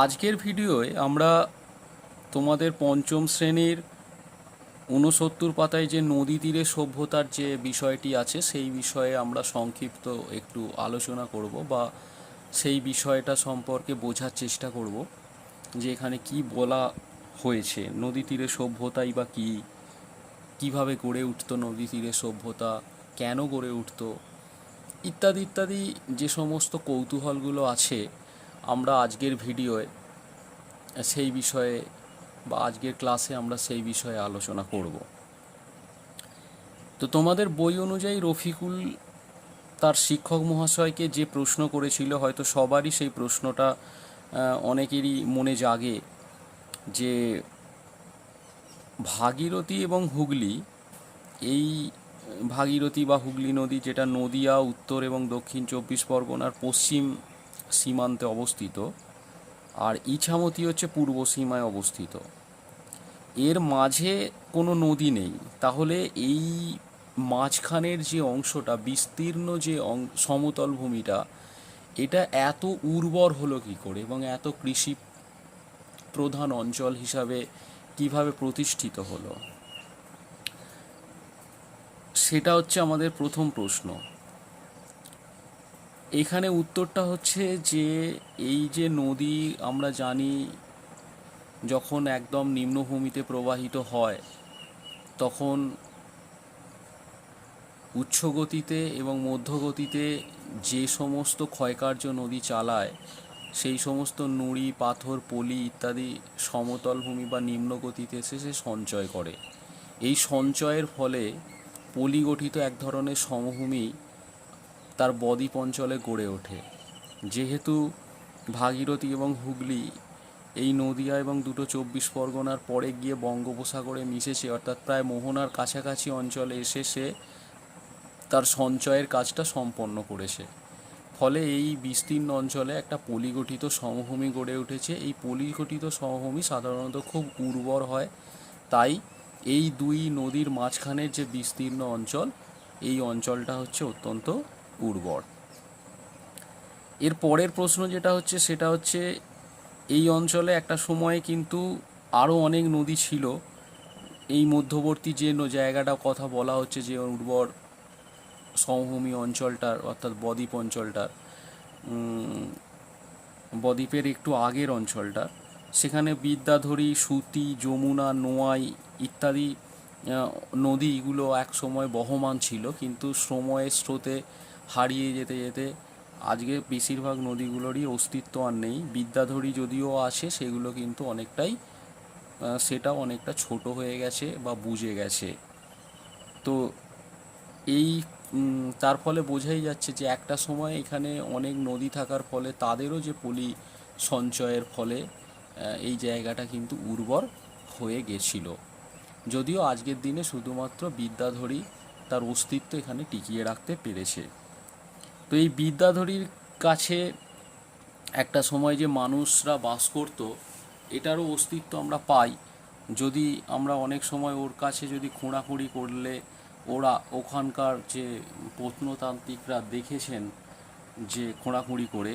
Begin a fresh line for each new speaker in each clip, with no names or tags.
আজকের ভিডিওয় আমরা তোমাদের পঞ্চম শ্রেণির ঊনসত্তর পাতায় যে নদী তীরে সভ্যতার যে বিষয়টি আছে, সেই বিষয়ে আমরা সংক্ষিপ্ত একটু আলোচনা করব বা সেই বিষয়টা সম্পর্কে বোঝার চেষ্টা করব যে এখানে কি বলা হয়েছে, নদী তীরে সভ্যতাই বা কী, কীভাবে গড়ে উঠতো নদী তীরে সভ্যতা, কেন গড়ে উঠত, ইত্যাদি ইত্যাদি যে সমস্ত কৌতূহলগুলো আছে আমরা আজকের ভিডিওয় সেই বিষয়ে বা আজকের ক্লাসে আমরা সেই বিষয়ে আলোচনা করব। তো তোমাদের বই অনুযায়ী রফিকুল তার শিক্ষক মহাশয়কে যে প্রশ্ন করেছিল, হয়তো সবারই সেই প্রশ্নটা অনেকেরই মনে জাগে যে ভাগীরথী এবং হুগলি, এই ভাগীরথী বা হুগলি নদী যেটা নদিয়া, উত্তর এবং দক্ষিণ চব্বিশ পরগনার পশ্চিম সীমান্তে অবস্থিত, আর ইছামতি হচ্ছে পূর্ব সীমায় অবস্থিত। এর মাঝে কোনো নদী নেই। তাহলে এই মাঝখানের যে অংশটা, বিস্তীর্ণ যে সমতল ভূমিটা, এটা এত উর্বর হলো কি করে এবং এত কৃষি প্রধান অঞ্চল হিসাবে কীভাবে প্রতিষ্ঠিত হলো? সেটা হচ্ছে আমাদের প্রথম প্রশ্ন। এখানে উত্তরটা হচ্ছে যে এই যে নদী আমরা জানি যখন একদম নিম্নভূমিতে প্রবাহিত হয়, তখন উচ্চগতিতে এবং মধ্যগতিতে যে সমস্ত ক্ষয়কার্য নদী চালায়, সেই সমস্ত নুড়ি, পাথর, পলি ইত্যাদি সমতল ভূমি বা নিম্নগতিতে এসে সে সঞ্চয় করে। এই সঞ্চয়ের ফলে পলি গঠিত এক ধরনের সমভূমি তার বদ্বীপ অঞ্চলে গড়ে ওঠে। যেহেতু ভাগীরথী এবং হুগলি এই নদিয়া এবং দুটো চব্বিশ পরগনার পরে গিয়ে বঙ্গোপসাগরে মিশেছে, অর্থাৎ প্রায় মোহনার কাছাকাছি অঞ্চলে এসে সে তার সঞ্চয়ের কাজটা সম্পন্ন করেছে। ফলে এই বিস্তীর্ণ অঞ্চলে একটা পলিগঠিত সমভূমি গড়ে উঠেছে। এই পলিগঠিত সমভূমি সাধারণত খুব উর্বর হয়। তাই এই দুই নদীর মাঝখানের যে বিস্তীর্ণ অঞ্চল, এই অঞ্চলটা হচ্ছে অত্যন্ত উর্বর। এর পরের প্রশ্ন যেটা হচ্ছে, সেটা হচ্ছে এই অঞ্চলে একটা সময়ে কিন্তু আরও অনেক নদী ছিল। এই মধ্যবর্তী যে জায়গাটা কথা বলা হচ্ছে যে উর্বর সমভূমি অঞ্চলটার, অর্থাৎ বদ্বীপ অঞ্চলটার বদ্বীপের একটু আগের অঞ্চলটা। সেখানে বিদ্যাধরী, সুতি, যমুনা, নোয়াই ইত্যাদি নদীগুলো এক সময় বহমান ছিল, কিন্তু সময়ের স্রোতে হারিয়ে যেতে যেতে আজকে বেশিরভাগ নদীগুলোরই অস্তিত্ব আর নেই। বিদ্যাধরী যদিও আছে, সেগুলো কিন্তু অনেকটাই সেটা অনেকটা ছোট হয়ে গেছে বা বুঝে গেছে। তো এই তার ফলে বোঝাই যাচ্ছে যে একটা সময় এখানে অনেক নদী থাকার ফলে তাদেরও যে পলি সঞ্চয়ের ফলে এই জায়গাটা কিন্তু উর্বর হয়ে গেছিল। যদিও আজকের দিনে শুধুমাত্র বিদ্যাধরী তার অস্তিত্ব এখানে টিকিয়ে রাখতে পেরেছে। তো এই বিদ্যাধরীর কাছে একটা সময় যে মানুষরা বাস করত, এটারও অস্তিত্ব আমরা পাই। যদি আমরা অনেক সময় ওর কাছে যদি খোঁড়াখুঁড়ি করলে ওরা ওখানকার যে প্রত্নতান্ত্রিকরা দেখেছেন যে খোঁড়াখুঁড়ি করে,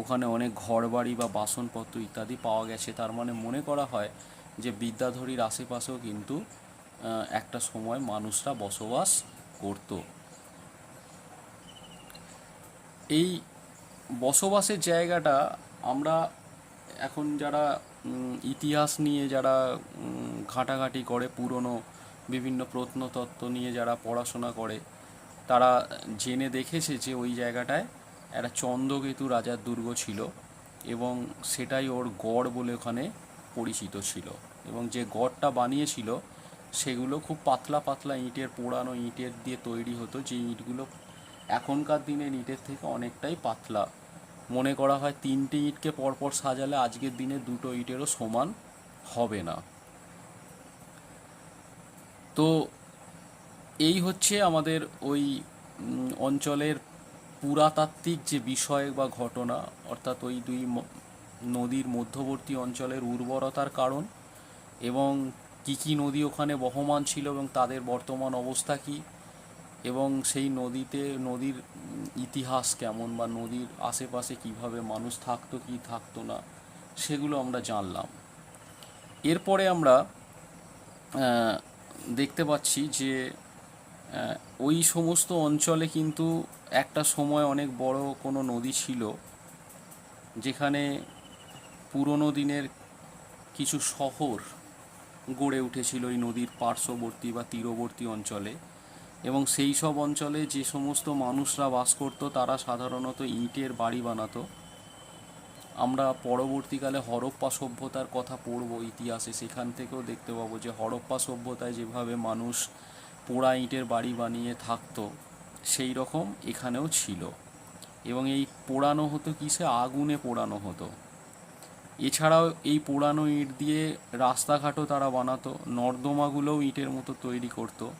ওখানে অনেক ঘরবাড়ি বা বাসনপত্র ইত্যাদি পাওয়া গেছে, তার মানে মনে করা হয় যে বিদ্যাধরীর আশেপাশেও কিন্তু একটা সময় মানুষরা বসবাস করতো। এই বসবাসের জায়গাটা আমরা এখন যারা ইতিহাস নিয়ে যারা ঘাঁটাঘাঁটি করে পুরনো বিভিন্ন প্রত্নতত্ত্ব নিয়ে যারা পড়াশোনা করে, তারা জেনে দেখেছে যে ওই জায়গাটায় একটা চন্দ্রকেতু রাজার দুর্গ ছিল এবং সেটাই ওর গড় বলে ওখানে পরিচিত ছিল এবং যে গড়টা বানিয়েছিল সেগুলো খুব পাতলা পাতলা ইঁটের, পোড়ানো ইঁটের দিয়ে তৈরি হতো, যে ইটগুলো এখনকার দিনের ইটের থেকে অনেকটাই পাতলা। মনে করা হয় তিনটে ইটকে পরপর সাজালে আজকের দিনে দুটো ইটেরও সমান হবে না। তো এই হচ্ছে আমাদের ওই অঞ্চলের পুরাতাত্ত্বিক যে বিষয় বা ঘটনা, অর্থাৎ ওই দুই নদীর মধ্যবর্তী অঞ্চলের উর্বরতার কারণ এবং কী কী নদী ওখানে বহমান ছিল এবং তাদের বর্তমান অবস্থা কী এবং সেই নদীতে, নদীর ইতিহাস কেমন বা নদীর আশেপাশে কীভাবে মানুষ থাকতো, কি থাকতো না, সেগুলো আমরা জানলাম। এরপরে আমরা দেখতে পাচ্ছি যে ওই সমস্ত অঞ্চলে কিন্তু একটা সময় অনেক বড় কোনো নদী ছিল, যেখানে পুরনো দিনের কিছু শহর গড়ে উঠেছিল এই নদীর পার্শ্ববর্তী বা তীরবর্তী অঞ্চলে। এবং সেই সব অঞ্চলে যে সমস্ত মানুষরা বাস করতো, তারা সাধারণত ইটের বাড়ি বানাতো। আমরা পরবর্তীকালে হরপ্পা সভ্যতার কথা পড়ব ইতিহাসে। সেখান থেকেও দেখতে পাবো যে হরপ্পা সভ্যতায় যেভাবে মানুষ পোড়া ইটের বাড়ি বানিয়ে থাকতো, সেই রকম এখানেও ছিল। এবং এই পোড়ানো হতো কিসে? আগুনে পোড়ানো হতো। এছাড়াও এই পোড়ানো ইট দিয়ে রাস্তাঘাটও তারা বানাতো, নর্দমাগুলোও ইটের মতো তৈরি করতো।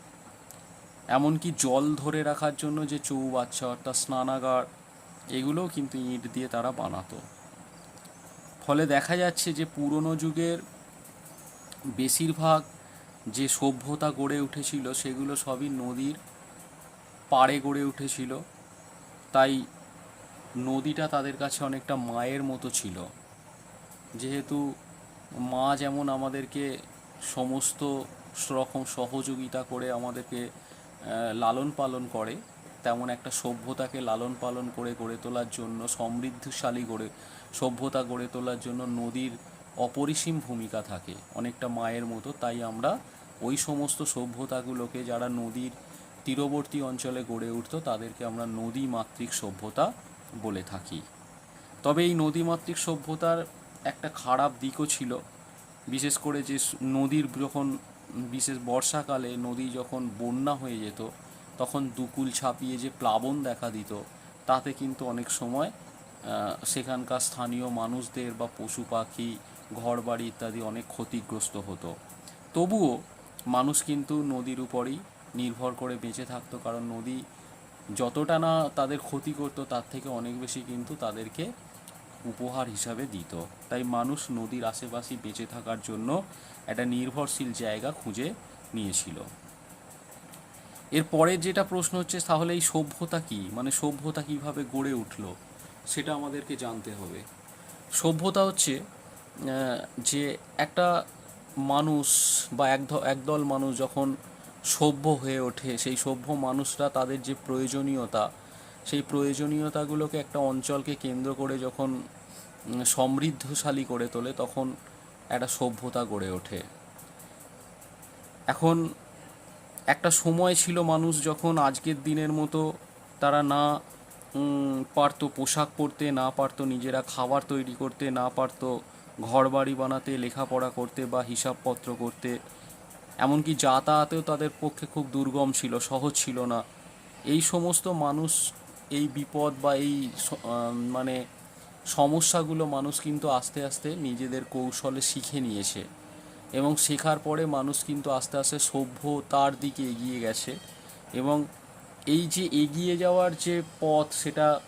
এমনকি জল ধরে রাখার জন্য যে চৌবাচ্চা অর্থাৎ স্নানাগার, এগুলোও কিন্তু ইট দিয়ে তারা বানাতো। ফলে দেখা যাচ্ছে যে পুরনো যুগের বেশিরভাগ যে সভ্যতা গড়ে উঠেছিল, সেগুলো সবই নদীর পাড়ে গড়ে উঠেছিল। তাই নদীটা তাদের কাছে অনেকটা মায়ের মতো ছিল। যেহেতু মা যেমন আমাদেরকে সমস্ত রকম সহযোগিতা করে আমাদেরকে লালন পালন করে, তেমন একটা সভ্যতাকে লালন পালন করে গড়ে তোলার জন্য, সমৃদ্ধশালী গড়ে, সভ্যতা গড়ে তোলার জন্য নদীর অপরিসীম ভূমিকা থাকে, অনেকটা মায়ের মতো। তাই আমরা ওই সমস্ত সভ্যতাগুলোকে, যারা নদীর তীরবর্তী অঞ্চলে গড়ে উঠতো, তাদেরকে আমরা নদী মাতৃক সভ্যতা বলে থাকি। তবে এই নদীমাতৃক সভ্যতার একটা খারাপ দিকও ছিল, বিশেষ করে যে নদীর যখন বিশেষ বর্ষাকালে নদী যখন বন্যা হয়ে যেত, তখন দুকুল ছাপিয়ে যে প্লাবন দেখা দিত, তাতে কিন্তু অনেক সময় সেখানকার স্থানীয় মানুষদের বা পশু পাখি, ঘরবাড়ি ইত্যাদি অনেক ক্ষতিগ্রস্ত হতো। তবুও মানুষ কিন্তু নদীর উপরই নির্ভর করে বেঁচে থাকতো, কারণ নদী যতটা না তাদের ক্ষতি করতো, তার থেকে অনেক বেশি কিন্তু তাদেরকে উপহার হিসাবে দিত। তাই মানুষ নদীর আশেপাশে বেঁচে থাকার জন্য একটা নির্ভরশীল জায়গা খুঁজে নিয়েছিল। এরপরে যেটা প্রশ্ন হচ্ছে, তাহলে এই সভ্যতা কি? মানে সভ্যতা কীভাবে গড়ে উঠল, সেটা আমাদেরকে জানতে হবে। সভ্যতা হচ্ছে যে একটা মানুষ বা এক একদল মানুষ যখন সভ্য হয়ে ওঠে, সেই সভ্য মানুষরা তাদের যে প্রয়োজনীয়তা সেই প্রয়োজনীয়তাগুলোকে একটা অঞ্চলকে কেন্দ্র করে যখন সমৃদ্ধশালী করে তোলে, তখন একটা সভ্যতা গড়ে ওঠে। এখন একটা সময় ছিল মানুষ যখন আজকের দিনের মতো তারা না পারতো পোশাক পরতে, না পারতো নিজেরা খাবার তৈরি করতে, না পারতো ঘর বাড়ি বানাতে, লেখাপড়া করতে বা হিসাবপত্র করতে, এমনকি যাতায়াতেও তাদের পক্ষে খুব দুর্গম ছিল, সহজ ছিল না। এই সমস্ত মানুষ এই বিপদ বা এই মানে সমস্যাগুলো মানুষ কিন্তু আস্তে আস্তে নিজেদের কৌশলে শিখে নিয়েছে। এবং শেখার পরে মানুষ কিন্তু আস্তে আস্তে সভ্যতার দিকে এগিয়ে গেছে। এবং এই যে এগিয়ে যাওয়ার যে পথ, সেটা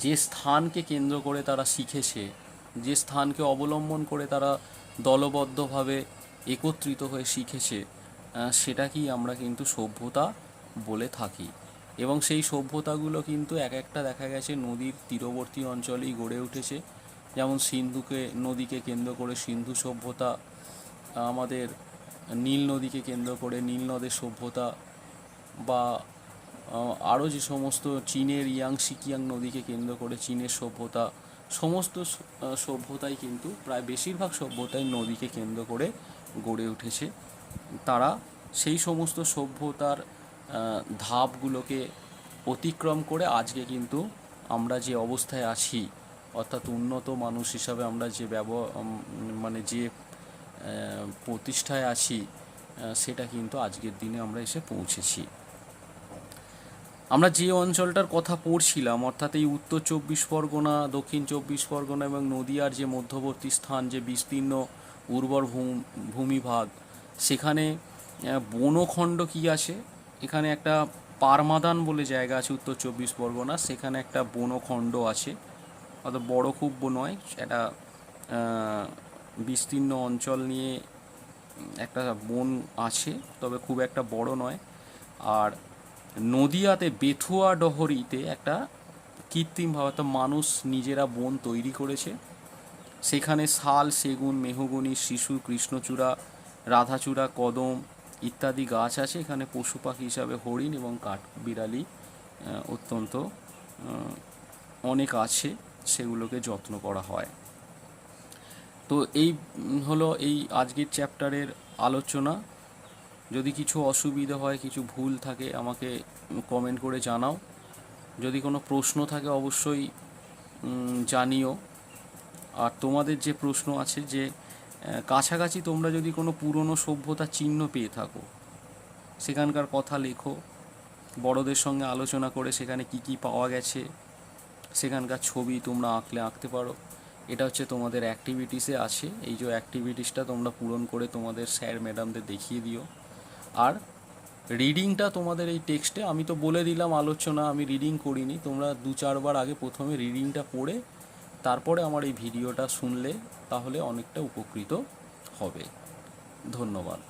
যে স্থানকে কেন্দ্র করে তারা শিখেছে, যে স্থানকে অবলম্বন করে তারা দলবদ্ধভাবে একত্রিত হয়ে শিখেছে সেটাকেই আমরা কিন্তু সভ্যতা বলে থাকি। এবং সেই সভ্যতাগুলো কিন্তু এক একটা দেখা গেছে নদীর তীরবর্তী অঞ্চলেই গড়ে উঠেছে। যেমন সিন্ধুকে, নদীকে কেন্দ্র করে সিন্ধু সভ্যতা, আমাদের নীল নদীকে কেন্দ্র করে নীল নদের সভ্যতা বা আরও যে সমস্ত চীনের ইয়াং সিকিয়াং নদীকে কেন্দ্র করে চীনের সভ্যতা, সমস্ত সভ্যতাই কিন্তু প্রায় বেশিরভাগ সভ্যতাই নদীকে কেন্দ্র করে গড়ে উঠেছে। তারা সেই সমস্ত সভ্যতার ধাপগুলোকে অতিক্রম করে আজকে কিন্তু আমরা যে অবস্থায় আছি, অর্থাৎ উন্নত মানুষ হিসাবে আমরা যে ব্যব মানে যে প্রতিষ্ঠায় আছি সেটা কিন্তু আজকের দিনে আমরা এসে পৌঁছেছি। আমরা যে অঞ্চলটার কথা পড়ছিলাম, অর্থাৎ এই উত্তর চব্বিশ পরগনা, দক্ষিণ চব্বিশ পরগনা এবং নদিয়ার যে মধ্যবর্তী স্থান, যে বিস্তীর্ণ উর্বর ভূম- ভূমিভাগ, সেখানে বনখণ্ড কি আছে? এখানে একটা পারমাদান বলে জায়গা আছে উত্তর চব্বিশ পরগনা, সেখানে একটা বনখণ্ড আছে। অত বড় খুব নয়, একটা বিস্তীর্ণ অঞ্চল নিয়ে একটা বন আছে, তবে খুব একটা বড় নয়। আর নদিয়াতে বেথুয়া ডহরিতে একটা কৃত্রিমভাবে অর্থাৎ মানুষ নিজেরা বন তৈরি করেছে। সেখানে শাল, সেগুন, মেহগনি, শিশু, কৃষ্ণচূড়া, রাধাচূড়া, কদম ইত্যাদি গাছ আছে। এখানে পশু পাখি হিসাবে হরিণ এবং কাঠবিড়ালি আহ, অত্যন্ত অনেক আছে সেগুলোকে যত্ন করা হয়। তো এই হলো এই আজকের চ্যাপ্টারের আলোচনা। যদি কিছু অসুবিধা হয় কিছু ভুল থাকে আমাকে কমেন্ট করে জানাও। যদি কোনো প্রশ্ন থাকে অবশ্যই জানিও। আর তোমাদের যে প্রশ্ন আছে যে কাছাকাছি তোমরা যদি কোনো পুরনো সভ্যতার চিহ্ন পেয়ে থাকো, সেখানকার কথা লেখো, বড়দের সঙ্গে আলোচনা করে সেখানে কি কি পাওয়া গেছে, সেখানকার ছবি তোমরা আঁকলে আঁকতে পারো। এটা হচ্ছে তোমাদের অ্যাক্টিভিটিসে আছে। এই যে অ্যাক্টিভিটিসটা তোমরা পূরণ করে তোমাদের স্যার ম্যাডামদের দেখিয়ে দিও। আর রিডিংটা তোমাদের এই টেক্সটে আমি তো বলে দিলাম আলোচনা, আমি রিডিং করিনি। তোমরা দু চারবার আগে প্রথমে রিডিংটা পড়ে তারপরে আমার এই ভিডিওটা শুনলে তাহলে অনেকটা উপকৃত হবে। ধন্যবাদ।